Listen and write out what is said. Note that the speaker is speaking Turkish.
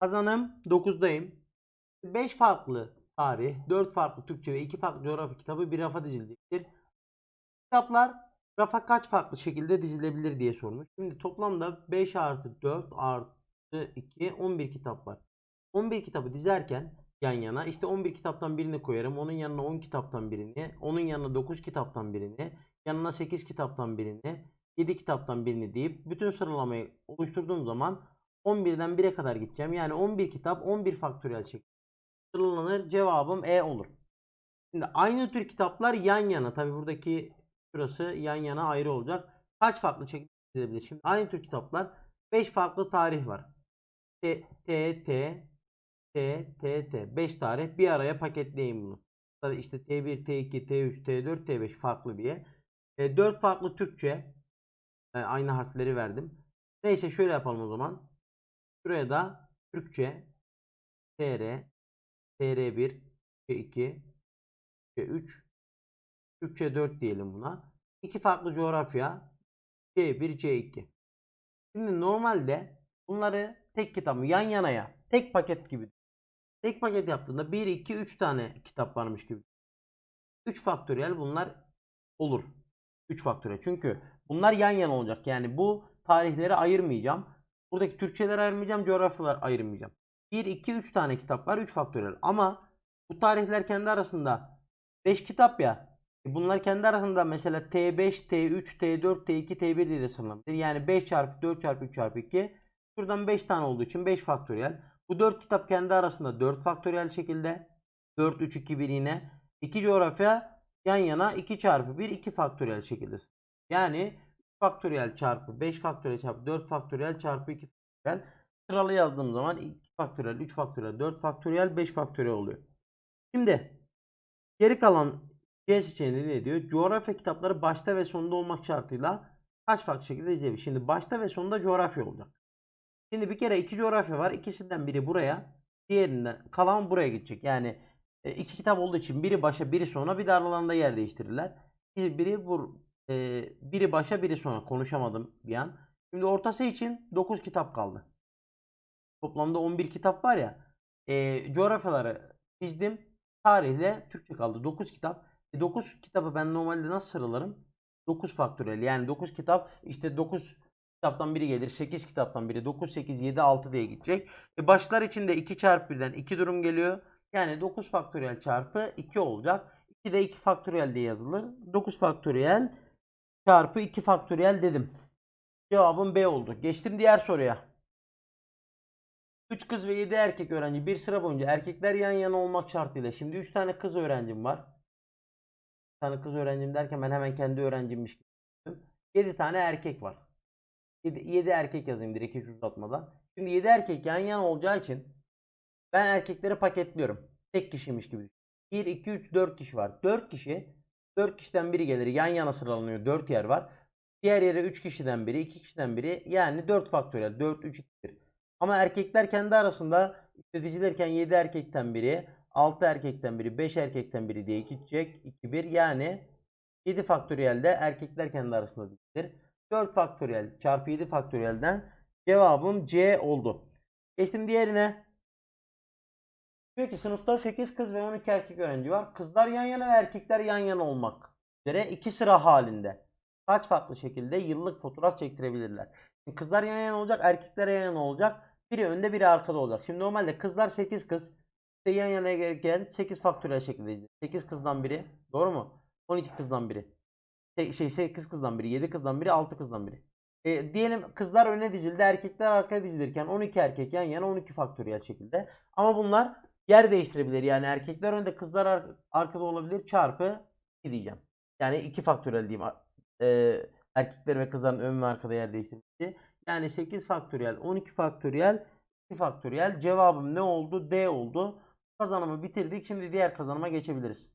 Kazanım 9'dayım. 5 farklı tarih, 4 farklı Türkçe ve 2 farklı coğrafya kitabı bir rafa dizilecektir. Kitaplar rafa kaç farklı şekilde dizilebilir diye sormuş. Şimdi toplamda 5 artı 4 artı 2 11 kitap var. 11 kitabı dizerken yan yana işte 11 kitaptan birini koyarım. Onun yanına 10 kitaptan birini, onun yanına 9 kitaptan birini, yanına 8 kitaptan birini, 7 kitaptan birini deyip bütün sıralamayı oluşturduğum zaman 11'den 1'e kadar gideceğim. Yani 11 kitap 11 faktöriyel şekilde. Cevabım E olur. Şimdi aynı tür kitaplar yan yana. Tabi buradaki şurası yan yana ayrı olacak. Kaç farklı şekilde dizilebilir? Şimdi aynı tür kitaplar 5 farklı tarih var. T, T, T, T, T, T. 5 tarih. Bir araya paketleyin bunu. Tabi işte T1, T2, T3, T4, T5 farklı bir. E, 4 farklı Türkçe. E, aynı harfleri verdim. Neyse şöyle yapalım o zaman. Şuraya da Türkçe, TR, TR1, T2, T3, Türkçe 4 diyelim buna. İki farklı coğrafya, C1, C2. Şimdi normalde bunları tek kitap mı yan yanaya, tek paket gibi. Tek paket yaptığında 1, 2, 3 tane kitap varmış gibi. 3 faktöriyel bunlar olur. 3 faktöriyel. Çünkü bunlar yan yana olacak. Yani bu tarihleri ayırmayacağım. Buradaki Türkçeleri ayırmayacağım, coğrafyalar ayırmayacağım. 1, 2, 3 tane kitap var. 3 faktöriyel. Ama bu tarihler kendi arasında 5 kitap ya. E Bunlar kendi arasında mesela T5, T3, T4, T2, T1 diye de sınırlanabilir. Yani 5 çarpı 4 çarpı 3 çarpı 2. Şuradan 5 tane olduğu için 5 faktöriyel. Bu 4 kitap kendi arasında 4 faktöriyel şekilde. 4, 3, 2, 1 yine. 2 coğrafya yan yana 2 çarpı 1, 2 faktöriyel şekilde. Yani faktöriyel çarpı 5 faktöriyel çarpı 4 faktöriyel çarpı 2 faktöriyel. Sıralı yazdığım zaman 2 faktöriyel, 3 faktöriyel, 4 faktöriyel, 5 faktöriyel oluyor. Şimdi geri kalan C seçeneği ne diyor? Coğrafya kitapları başta ve sonunda olmak şartıyla kaç farklı şekilde izleyebilir? Şimdi başta ve sonunda coğrafya olacak. Şimdi bir kere iki coğrafya var. İkisinden biri buraya, diğerinden kalan buraya gidecek. Yani e, iki kitap olduğu için biri başa, biri sona bir de aralarında yer değiştirirler. Biri, biri bu e, biri başa, biri sona. Konuşamadım bir an. Şimdi ortası için 9 kitap kaldı. Toplamda 11 kitap var ya. E, coğrafyaları dizdim. Tarihle Türkçe kaldı. 9 kitap. E, 9 kitabı ben normalde nasıl sıralarım? 9 faktörel. Yani 9 kitap işte 9 kitaptan biri gelir. 8 kitaptan biri. 9, 8, 7, 6 diye gidecek. E, başlar için de 2 çarpı 1'den 2 durum geliyor. Yani 9 faktöriyel çarpı 2 olacak. 2 de 2 faktöriyel diye yazılır. 9 faktöriyel çarpı 2 faktöriyel dedim. Cevabım B oldu. Geçtim diğer soruya. 3 kız ve 7 erkek öğrenci bir sıra boyunca erkekler yan yana olmak şartıyla. Şimdi 3 tane kız öğrencim var. 3 tane kız öğrencim derken ben hemen kendi öğrencimmiş gibi düşündüm. 7 tane erkek var. 7, 7 erkek yazayım direkt hiç uzatmadan. Şimdi 7 erkek yan yana olacağı için ben erkekleri paketliyorum. Tek kişiymiş gibi. 1, 2, 3, 4 kişi var. 4 kişi 4 kişiden biri gelir. Yan yana sıralanıyor. 4 yer var. Diğer yere 3 kişiden biri, 2 kişiden biri. Yani 4 faktöriyel. 4, 3, 2, 1. Ama erkekler kendi arasında işte dizilirken 7 erkekten biri, 6 erkekten biri, 5 erkekten biri diye gidecek. 2, 1 yani 7 faktöriyel de erkekler kendi arasında dizilir. 4 faktöriyel çarpı 7 faktöriyelden cevabım C oldu. Geçtim diğerine. Diyor ki sınıfta 8 kız ve 12 erkek öğrenci var. Kızlar yan yana ve erkekler yan yana olmak üzere iki sıra halinde kaç farklı şekilde yıllık fotoğraf çektirebilirler? Şimdi kızlar yan yana olacak, erkekler yan yana olacak. Biri önde, biri arkada olacak. Şimdi normalde kızlar 8 kız. İşte yan yana gelirken 8 faktöriyel şekilde izleyecek. 8 kızdan biri. Doğru mu? 12 kızdan biri. Şey, şey 8 kızdan biri, 7 kızdan biri, 6 kızdan biri. E, diyelim kızlar öne dizildi, erkekler arkaya dizilirken 12 erkek yan yana 12 faktöriyel şekilde. Ama bunlar yer değiştirebilir. Yani erkekler önde, kızlar ar- arkada olabilir. Çarpı 2 diyeceğim. Yani 2 faktöriyel diyeyim. E, erkekler ve kızların ön ve arkada yer değiştirmesi. Yani 8 faktöriyel, 12 faktöriyel, 2 faktöriyel. Cevabım ne oldu? D oldu. Kazanımı bitirdik. Şimdi diğer kazanıma geçebiliriz.